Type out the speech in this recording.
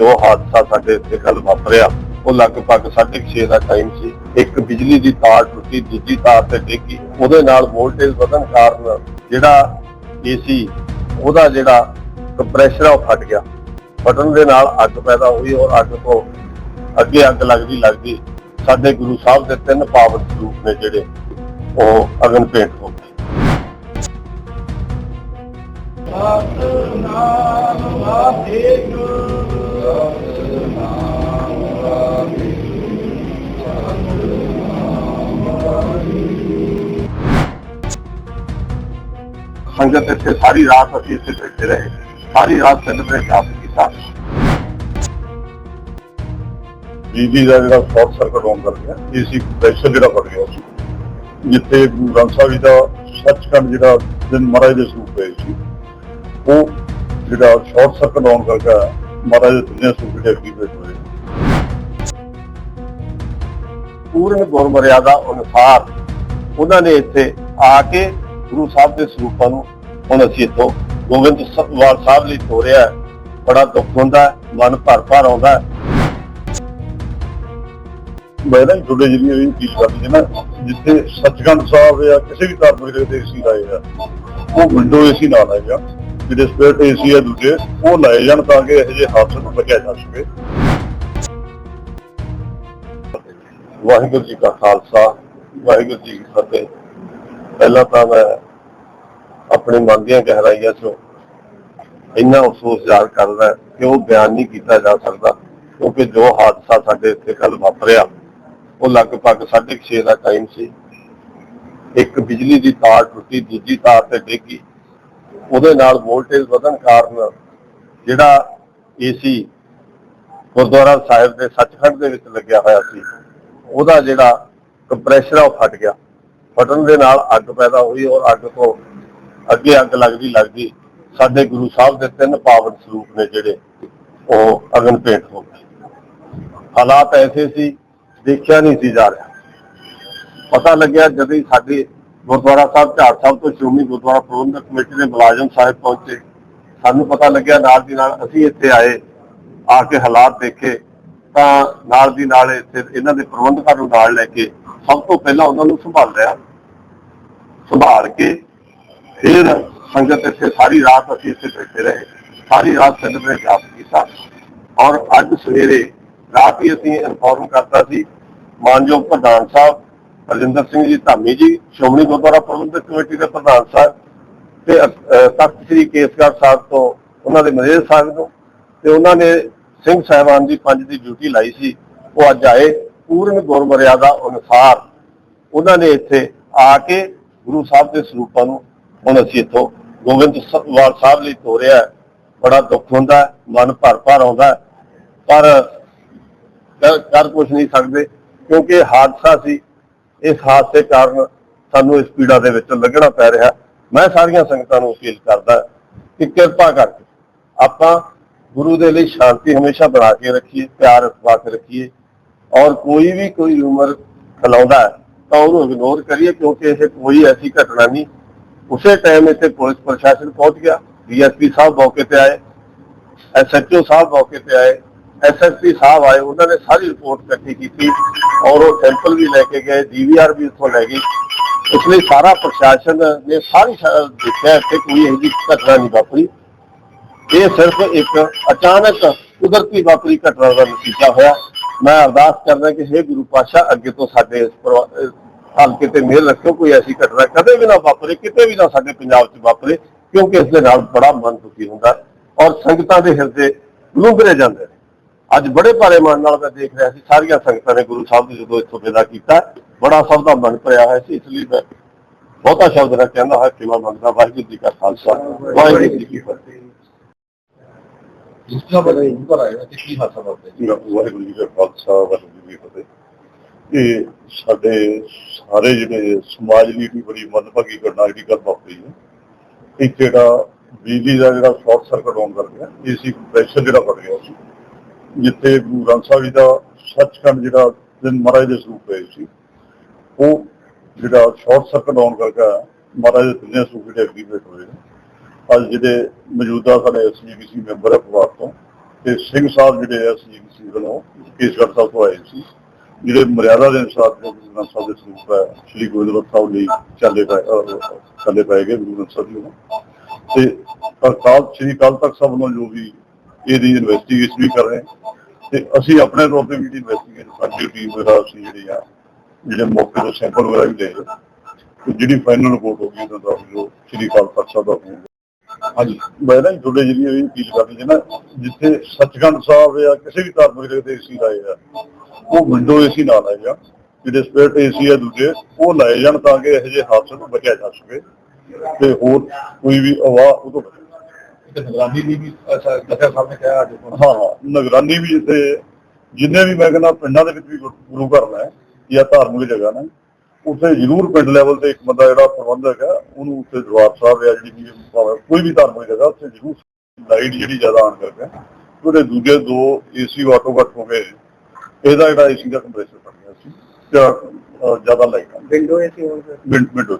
ਜੋ ਹਾਦਸਾ ਸਾਡੇ ਇੱਥੇ ਕੱਲ ਵਾਪਰਿਆ। ਉਹ ਲਗਭਗ 6:30 ਦਾ ਟਾਈਮ ਸੀ। ਇੱਕ ਬਿਜਲੀ ਦੀ ਤਾਰ ਟੁੱਟੀ, ਦੂਜੀ ਤਾਰ ਤੇ ਡਿੱਗੀ। ਉਹਦੇ ਨਾਲ ਵੋਲਟੇਜ ਵਧਣ ਕਾਰਨ ਜਿਹੜਾ ਏਸੀ ਉਹਦਾ ਜਿਹੜਾ ਕੰਪਰੈਸ਼ਰ ਆ ਉਹ ਫਟ ਗਿਆ। ਫਟਣ ਦੇ ਨਾਲ ਅੱਗ ਪੈਦਾ ਹੋਈ ਔਰ ਅੱਗ ਤੋਂ ਅੱਗੇ ਅੱਗ ਲੱਗਦੀ ਲੱਗਦੀ ਸਾਡੇ ਗੁਰੂ ਸਾਹਿਬ ਦੇ ਤਿੰਨ ਪਾਵਨ ਸਰੂਪ ਨੇ ਜਿਹੜੇ ਉਹ ਅਗਨ ਭੇਟ ਹੋ ਗਏ। ਸਤਨਾਮ ਵਾਹਿਗੁਰੂ ਸੰਗਤ ਇੱਥੇ ਸਾਰੀ ਰਾਤ ਅਸੀਂ ਇੱਥੇ ਬੈਠੇ ਰਹੇ। ਸਾਰੀ ਰਾਤ ਸੈਲੀਬ੍ਰੇਟ ਆਪ ਕੀਤਾ। ਬਿਜਲੀ ਦਾ ਜਿਹੜਾ ਸ਼ਾਰਟ ਸਰਕਟ ਹੋਣ ਕਰਕੇ ਏਸੀ ਪ੍ਰੈਸ਼ਰ ਜਿਹੜਾ ਵੱਧ ਗਿਆ ਸੀ। ਜਿੱਥੇ ਗੁਰੂ ਗ੍ਰੰਥ ਸਾਹਿਬ ਜੀ ਦਾ ਸੱਚਖੰਡ ਜਿਹੜਾ ਦਿਨ ਮਹਾਰਾਜ ਦੇ ਸਰੂਪ ਹੋਏ ਸੀ। ਉਹ ਜਿਹੜਾ ਸ਼ਾਰਟ ਸਰਕਟ ਆਉਣ ਕਰਕੇ ਮਹਾਰਾਜ ਦੇ ਦੁਨੀਆ ਦੇ ਐਕਟੀਵੇਟ ਹੋਏ ਪੂਰਨ ਗੁਰਮਰਿਆਦਾ ਅਨੁਸਾਰ ਉਹਨਾਂ ਨੇ ਇੱਥੇ ਆ ਕੇ ਗੁਰੂ ਸਾਹਿਬ ਦੇ ਸਰੂਪਾਂ ਨੂੰ ਹੁਣ ਅਸੀਂ ਇੱਥੋਂ ਗੋਬਿੰਦਵਾਲ ਸਾਹਿਬ ਲਈ ਤੋਰਿਆ ਬੜਾ ਦੁੱਖ ਹੁੰਦਾ ਮਨ ਭਰ ਭਰ ਆਉਂਦਾ ਮੈਂ ਨਾ ਤੁਹਾਡੇ ਜਿਹੜੀ ਇਹ ਚੀਜ਼ ਕਰਦੀ ਨਾ, ਜਿੱਥੇ ਸੱਚਖੰਡ ਸਾਹਿਬ ਜਾਂ ਕਿਸੇ ਵੀ ਧਾਰਮਿਕ ਦੇ ਏਸੀ ਲਾਏ ਆ, ਉਹ ਵਿੰਡੋ ਏਸੀ ਨਾ ਲਾਏ ਜਾਣ ਜਿਹੜੇ ਸਪੇਅਰ ਏਸੀ ਆ ਦੂਜੇ, ਉਹ ਲਾਏ ਜਾਣ ਤਾਂ ਕਿ ਇਹੋ ਜਿਹੇ ਹਾਦਸੇ ਤੋਂ ਬਚਿਆ ਜਾ ਸਕੇ। ਵਾਹਿਗੁਰੂ ਜੀ ਕਾ ਖਾਲਸਾ, ਵਾਹਿਗੁਰੂ ਜੀ ਕੀ ਫਤਿਹ। ਪਹਿਲਾਂ ਤਾਂ ਮੈਂ ਆਪਣੇ ਮਨ ਦੀਆਂ ਗਹਿਰਾਈਆਂ ਚੋਂ ਇੰਨਾ ਅਫਸੋਸ ਜ਼ਾਹਰ ਕਰਦਾ ਕਿ ਉਹ ਬਿਆਨ ਨਹੀਂ ਕੀਤਾ ਜਾ ਸਕਦਾ, ਕਿਉਂਕਿ ਜੋ ਹਾਦਸਾ ਸਾਡੇ ਇੱਥੇ ਕੱਲ ਵਾਪਰਿਆ, ਉਹ ਲਗਭਗ 6:30 ਦਾ ਟਾਈਮ ਸੀ। ਇੱਕ ਬਿਜਲੀ ਦੀ ਤਾਰ ਟੁੱਟੀ, ਦੂਜੀ ਤਾਰ ਤੇ ਡਿੱਗੀ ਉਹਦੇ ਨਾਲ ਵੋਲਟੇਜ ਵਧਣ ਕਾਰਨ ਜਿਹੜਾ ਏਸੀ ਗੁਰਦੁਆਰਾ ਸਾਹਿਬ ਦੇ ਸੱਚਖੰਡ ਦੇ ਵਿੱਚ ਲੱਗਿਆ ਹੋਇਆ ਸੀ, ਉਹਦਾ ਜਿਹੜਾ ਕੰਪਰੈਸ਼ਰ ਉਹ ਫਟ ਗਿਆ। ਫਟਣ ਦੇ ਨਾਲ ਅੱਗ ਪੈਦਾ ਹੋਈ ਔਰ ਅੱਗ ਤੋਂ ਅੱਗੇ ਅੱਗ ਲੱਗਦੀ ਲੱਗਦੀ ਸਾਡੇ ਗੁਰੂ ਸਾਹਿਬ ਦੇ ਤਿੰਨ ਪਾਵਨ ਸਰੂਪ ਨੇ ਜਿਹੜੇ ਉਹ ਅਗਨ ਭੇਟ ਹੋ ਗਏ। ਹਾਲਾਤ ਐਸੇ ਸੀ, ਦੇਖਿਆ ਨਹੀਂ ਸੀ ਜਾ ਰਿਹਾ। ਪਤਾ ਲੱਗਿਆ ਜਦੋਂ ਹੀ ਸਾਡੇ ਗੁਰਦੁਆਰਾ ਸਾਹਿਬ, ਝਾੜ ਸਾਹਿਬ ਤੋਂ ਸ਼੍ਰੋਮਣੀ ਗੁਰਦੁਆਰਾ ਪ੍ਰਬੰਧਕ ਕਮੇਟੀ ਦੇ ਮੁਲਾਜ਼ਮ ਸਾਹਿਬ ਪਹੁੰਚੇ। ਸਾਨੂੰ ਪਤਾ ਲੱਗਿਆ ਨਾਲ ਦੀ ਨਾਲ ਅਸੀਂ ਇੱਥੇ ਆਏ, ਆ ਕੇ ਹਾਲਾਤ ਦੇਖੇ। ਤਾਂ ਨਾਲ ਦੀ ਨਾਲ ਇੱਥੇ ਇਹਨਾਂ ਦੇ ਪ੍ਰਬੰਧਕਾਂ ਨੂੰ ਨਾਲ ਲੈ ਕੇ ਸਭ ਤੋਂ ਪਹਿਲਾਂ ਉਹਨਾਂ ਨੂੰ ਸੰਭਾਲ ਲਿਆ। ਸੰਭਾਲ ਕੇ ਫਿਰ ਸੰਗਤ ਇੱਥੇ ਸਾਰੀ ਰਾਤ ਅਸੀਂ ਇੱਥੇ ਬੈਠੇ ਰਹੇ। ਸਾਰੀ ਰਾਤ ਸੰਗਤ ਨੇ ਆਪ ਕੀਤਾ। ਔਰ ਅੱਜ ਸਵੇਰੇ ਰਾਤ ਹੀ ਅਸੀਂ ਇਨਫੋਰਮ ਕਰਤਾ ਸੀ, ਮਾਨਯੋਗ ਪ੍ਰਧਾਨ ਸਾਹਿਬ ਰਜਿੰਦਰ ਸਿੰਘ ਜੀ ਧਾਮੀ ਜੀ ਸ਼੍ਰੋਮਣੀ ਗੁਰਦੁਆਰਾ ਪ੍ਰਬੰਧਕ ਕਮੇਟੀ ਦੇ ਪ੍ਰਧਾਨ ਸਾਹਿਬ ਤੇ ਤਖਤ ਸ੍ਰੀ ਕੇਸਗੜ੍ਹ ਸਾਹਿਬ ਤੋਂ ਉਹਨਾਂ ਦੇ ਮਨੇਰ ਸਾਹਿਬ ਨੂੰ ਤੇ ਉਹਨਾਂ ਨੇ ਸਿੰਘ ਸਾਹਿਬਾਨ ਦੀ ਪੰਜ ਦੀ ਡਿਊਟੀ ਲਾਈ ਸੀ। ਉਹ ਅੱਜ ਆਏ ਪੂਰਨ ਗੁਰਮਰਿਆਦਾ ਅਨੁਸਾਰ। ਉਹਨਾਂ ਨੇ ਇੱਥੇ ਆ ਕੇ ਗੁਰੂ ਸਾਹਿਬ ਦੇ ਸਰੂਪਾਂ ਨੂੰ ਹੁਣ ਅਸੀਂ ਇੱਥੋਂ ਗੋਬਿੰਦਵਾਲ ਸਾਹਿਬ ਲਈ ਤੋਰਿਆ ਬੜਾ ਦੁੱਖ ਹੁੰਦਾ ਹੈ, ਮਨ ਭਰ ਭਰ ਆਉਂਦਾ ਪਰ ਕਰ- ਕੁਝ ਨਹੀਂ ਸਕਦੇ ਕਿਉਂਕਿ ਹਾਦਸਾ ਸੀ। ਇਸ ਹਾਦਸੇ ਕਾਰਨ ਸਾਨੂੰ ਇਸ ਪੀੜਾ ਦੇ ਵਿੱਚ ਲੱਗਣਾ ਪੈ ਰਿਹਾ। ਮੈਂ ਸਾਰੀਆਂ ਸੰਗਤਾਂ ਨੂੰ ਅਪੀਲ ਕਰਦਾ ਕਿ ਕਿਰਪਾ ਕਰਕੇ ਆਪਾਂ ਗੁਰੂ ਦੇ ਲਈ ਸ਼ਾਂਤੀ ਹਮੇਸ਼ਾ ਬਣਾ ਕੇ ਰੱਖੀਏ, ਪਿਆਰ ਅਟਵਾ ਕੇ ਰੱਖੀਏ। ਔਰ ਕੋਈ ਵੀ ਕੋਈ ਉਮਰ ਖਲਾਉਂਦਾ ਹੈ ਤਾਂ ਉਹਨੂੰ ਇਗਨੋਰ ਕਰੀਏ ਕਿਉਂਕਿ ਇਹ ਕੋਈ ਐਸੀ ਘਟਨਾ ਨਹੀਂ। ਉਸੇ ਟਾਈਮ ਇੱਥੇ ਪੁਲਿਸ ਪ੍ਰਸ਼ਾਸਨ ਪਹੁੰਚ ਗਿਆ। ਡੀਐਸਪੀ ਸਾਹਿਬ ਮੌਕੇ ਤੇ ਆਏ, ਐਸਐਚਓ ਸਾਹਿਬ ਮੌਕੇ ਤੇ ਆਏ। ਐਸਐਸਪੀ ਸਾਹਿਬ ਆਏ, ਉਹਨਾਂ ਨੇ ਸਾਰੀ ਰਿਪੋਰਟ ਇਕੱਠੀ ਕੀਤੀ ਔਰ ਉਹ ਸੈਂਪਲ ਵੀ ਲੈ ਕੇ ਗਏ ਡੀਵੀਆਰ ਵੀ ਉੱਥੋਂ ਲੈ ਗਈ। ਇਸ ਲਈ ਸਾਰਾ ਪ੍ਰਸ਼ਾਸਨ ਨੇ ਸਾਰੀ ਦੇਖਿਆ ਕਿ ਕੋਈ ਇਹੋ ਜਿਹੀ ਘਟਨਾ ਨਹੀਂ ਵਾਪਰੀ। ਇਹ ਸਿਰਫ ਇੱਕ ਅਚਾਨਕ ਕੁਦਰਤੀ ਵਾਪਰੀ ਘਟਨਾ ਦਾ ਨਤੀਜਾ ਹੋਇਆ। ਮੈਂ ਅਰਦਾਸ ਕਰਦਾ ਕਿ हे ਗੁਰੂ ਪਾਤਸ਼ਾਹ, ਅੱਗੇ ਤੋਂ ਸਾਡੇ ਇਸ ਪਰਿਵਾ- ਹਲਕੇ ਤੇ ਮਿਹਰ ਰੱਖਿਓ, ਕੋਈ ਐਸੀ ਘਟਨਾ ਕਦੇ ਵੀ ਨਾ ਵਾਪਰੇ, ਕਿਤੇ ਵੀ ਨਾ ਸਾਡੇ ਪੰਜਾਬ 'ਚ ਵਾਪਰੇ, ਕਿਉਂਕਿ ਇਸ ਦੇ ਨਾਲ ਬੜਾ ਮਨ ਦੁਖੀ ਹੁੰਦਾ ਔਰ ਸੰਗਤਾਂ ਦੇ ਹਿਰਦੇ ਲੁੰਬਰੇ ਜਾਂਦੇ ਨੇ। ਅੱਜ ਬੜੇ ਭਾਰੇ ਮਨ ਨਾਲ ਮੈਂ ਦੇਖ ਰਿਹਾ ਸੀ ਸਾਰੀਆਂ ਸੰਗਤਾਂ ਨੇ ਗੁਰੂ ਸਾਹਿਬ ਨੂੰ ਜਦੋਂ ਇੱਥੋਂ ਵਿਦਾ ਕੀਤਾ ਬੜਾ ਸਭ ਦਾ ਮਨ ਭਰਿਆ ਹੋਇਆ ਸੀ ਇਸ ਲਈ ਮੈਂ ਬਹੁਤਾ ਸ਼ਬਦ ਨਾ ਕਹਿੰਦਾ ਹਾਂ ਕਿ ਮੈਂ ਮੰਗਦਾ ਵਾਹਿਗੁਰੂ ਜੀ ਕਾ ਖਾਲਸਾ ਵਾਹਿਗੁਰੂ ਜੀ ਕੀ ਫਤਿਹ। ਜਿਸ ਦਾ ਬੜਾ ਉੱਪਰ ਆਇਆ ਕਿ ਕੀ ਹਾਸਾ ਵਾਪਰਿਆ ਵਾਹਿਗੁਰੂ ਜੀ ਕਾ ਖਾਲਸਾ ਵਾਹਿਗੁਰੂ ਜੀ ਕੀ ਫਤਿਹ। ਇਹ ਸਾਡੇ ਸਾਰੇ ਜਿਹੜੇ ਸਮਾਜ ਲਈ ਵੀ ਬੜੀ ਮੰਦਭਾਗੀ ਘਟਨਾ ਜਿਹੜੀ ਗੱਲ ਵਾਪਰੀ ਹੈ। ਇੱਕ ਜਿਹੜਾ ਬਿਜਲੀ ਦਾ ਜਿਹੜਾ ਸ਼ਾਰਟ ਸਰਕਟ ਹੋਣ ਕਰਕੇ ਏਸੀ ਪ੍ਰੈਸ਼ਰ ਜਿਹੜਾ ਵੱਧ ਗਿਆ ਸੀ। ਜਿੱਥੇ ਗੁਰੂ ਗ੍ਰੰਥ ਸਾਹਿਬ ਜੀ ਦਾ ਸੱਚਖੰਡ ਜਿਹੜਾ ਦਿਨ ਮਹਾਰਾਜ ਦੇ ਸਰੂਪ ਹੋਏ ਸੀ, ਉਹ ਜਿਹੜਾ ਸ਼ਾਰਟ ਸਰਕਟ ਹੋਣ ਕਰਕੇ ਮਹਾਰਾਜ ਦੇ ਦੁਨੀਆ ਸਰੂਪ ਦੇ ਐਕਟੀਵੇਟ ਹੋਏ ਅੱਜ ਜਿਹੜੇ ਮੌਜੂਦਾ ਸਾਡੇ ਐਸਜੀਪੀਸੀ ਮੈਂਬਰ ਹੈ ਪਰਿਵਾਰ ਤੋਂ, ਤੇ ਸਿੰਘ ਸਾਹਿਬ ਜਿਹੜੇ ਆ ਸੀ ਵੱਲੋਂ ਕੇਸਗੜ੍ਹ ਸਾਹਿਬ ਤੋਂ ਆਏ ਸੀ, ਜਿਹੜੇ ਮਰਿਆਦਾ ਦੇ ਅਨੁਸਾਰ ਜੋ ਗੁਰੂ ਗ੍ਰੰਥ ਸਾਹਿਬ ਦੇ ਸਰੂਪ ਹੈ, ਸ੍ਰੀ ਗੋਬਿੰਦ ਸਾਹਿਬ ਲਈ ਚੱਲੇ ਪਏ ਚੱਲੇ ਪਏ ਗਏ ਗੁਰੂ ਗ੍ਰੰਥ ਸਾਹਿਬ ਜੀ ਨੂੰ ਤੇ ਅਕਾਲ, ਸ੍ਰੀ ਅਕਾਲ ਤਖਤ ਸਾਹਿਬ ਵੱਲੋਂ ਜੋ ਵੀ ਇਹਦੀ ਇਨਵੈਸਟੀਗੇਸ਼ਨ ਵੀ ਕਰ ਰਹੇ ਤੇ ਅਸੀਂ ਆਪਣੇ ਤੌਰ ਤੇ ਵੀ ਇਨਵੈਸਟੀਗੇਸ਼ਨ ਸਾਡੀ ਟੀਮ ਵਗੈਰਾ ਅਸੀਂ ਜਿਹੜੀ ਆ, ਜਿਹੜੇ ਮੌਕੇ ਤੋਂ ਸੈਂਪਲ ਵਗੈਰਾ ਵੀ ਲੈ ਰਹੇ ਜਿਹੜੀ ਫਾਈਨਲ ਰਿਪੋਰਟ ਹੋਗੀ ਉਹਦਾ ਦਾ ਜੋ ਸ੍ਰੀ ਅਕਾਲ ਤਖਤ ਸਾਹਿਬ ਦਾ ਹੋਊਗਾ ਹਾਂਜੀ, ਮੈਂ ਨਾ ਤੁਹਾਡੇ ਜਿਹੜੀ ਇਹ ਅਪੀਲ ਕਰਨੀ ਹੈ ਨਾ, ਜਿੱਥੇ ਸੱਚਖੰਡ ਸਾਹਿਬ ਜਾਂ ਕਿਸੇ ਵੀ ਧਾਰਮਿਕ ਜਗ੍ਹਾ ਤੇ ਏਸੀ ਲਾਏ ਆ, ਉਹ ਵਿੰਡੋ ਏਸੀ ਨਾ ਲਾਏ ਜਾਣ ਜਿਹੜੇ ਸਪੇਅਰ ਏਸੀ ਆ ਦੂਜੇ, ਉਹ ਲਾਏ ਜਾਣ ਤਾਂ ਕਿ ਇਹੋ ਜਿਹੇ ਹਾਦਸੇ ਤੋਂ ਬਚਿਆ ਜਾ ਸਕੇ। ਤੇ ਹੋਰ ਕੋਈ ਵੀ ਆਵਾਜ਼ ਉਹ ਤੋਂ ਨਿਗਰਾਨੀ ਦੀ ਵੀ ਅੱਛਾ ਦੱਸਿਆ ਸਾਹਿਬ ਨੇ ਕਿਹਾ ਅੱਜ ਹੁਣ ਹਾਂ ਹਾਂ ਨਿਗਰਾਨੀ ਵੀ ਜਿੱਥੇ ਜਿੰਨੇ ਵੀ ਮੈਂ ਕਹਿੰਦਾ ਪਿੰਡਾਂ ਦੇ ਵਿੱਚ ਵੀ ਗੁਰੂ ਘਰ ਨੇ ਜਾਂ ਧਾਰਮਿਕ ਜਗ੍ਹਾ ਨੇ ਉੱਥੇ ਜ਼ਰੂਰ ਪਿੰਡ ਲੈਵਲ ਤੇ ਇੱਕ ਬੰਦਾ ਜਿਹੜਾ ਪ੍ਰਬੰਧਕ ਹੈ ਉਹਨੂੰ ਉੱਥੇ ਦਰਬਾਰ ਸਾਹਿਬ ਜਾਂ ਜਿਹੜੀ ਵੀ ਕੋਈ ਵੀ ਧਾਰਮਿਕ ਜਗ੍ਹਾ ਉੱਥੇ ਜ਼ਰੂਰ ਲਾਈਟ ਜਿਹੜੀ ਜ਼ਿਆਦਾ ਆਨ ਕਰਕੇ ਉਹਦੇ ਦੂਜੇ ਦੋ ਏਸੀ ਆਟੋ ਘੱਟ ਹੋ ਗਏ ਇਹਦਾ ਜਿਹੜਾ ਏਸੀ ਦਾ ਕੰਪਰੈਸਰ ਪੜ ਗਿਆ ਸੀ ਜ਼ਿਆਦਾ ਲਾਈਟ ਵਿੰਡੋ ਏਸੀ ਹੋਣ ਮਿੰਟ ਮਿੰਟ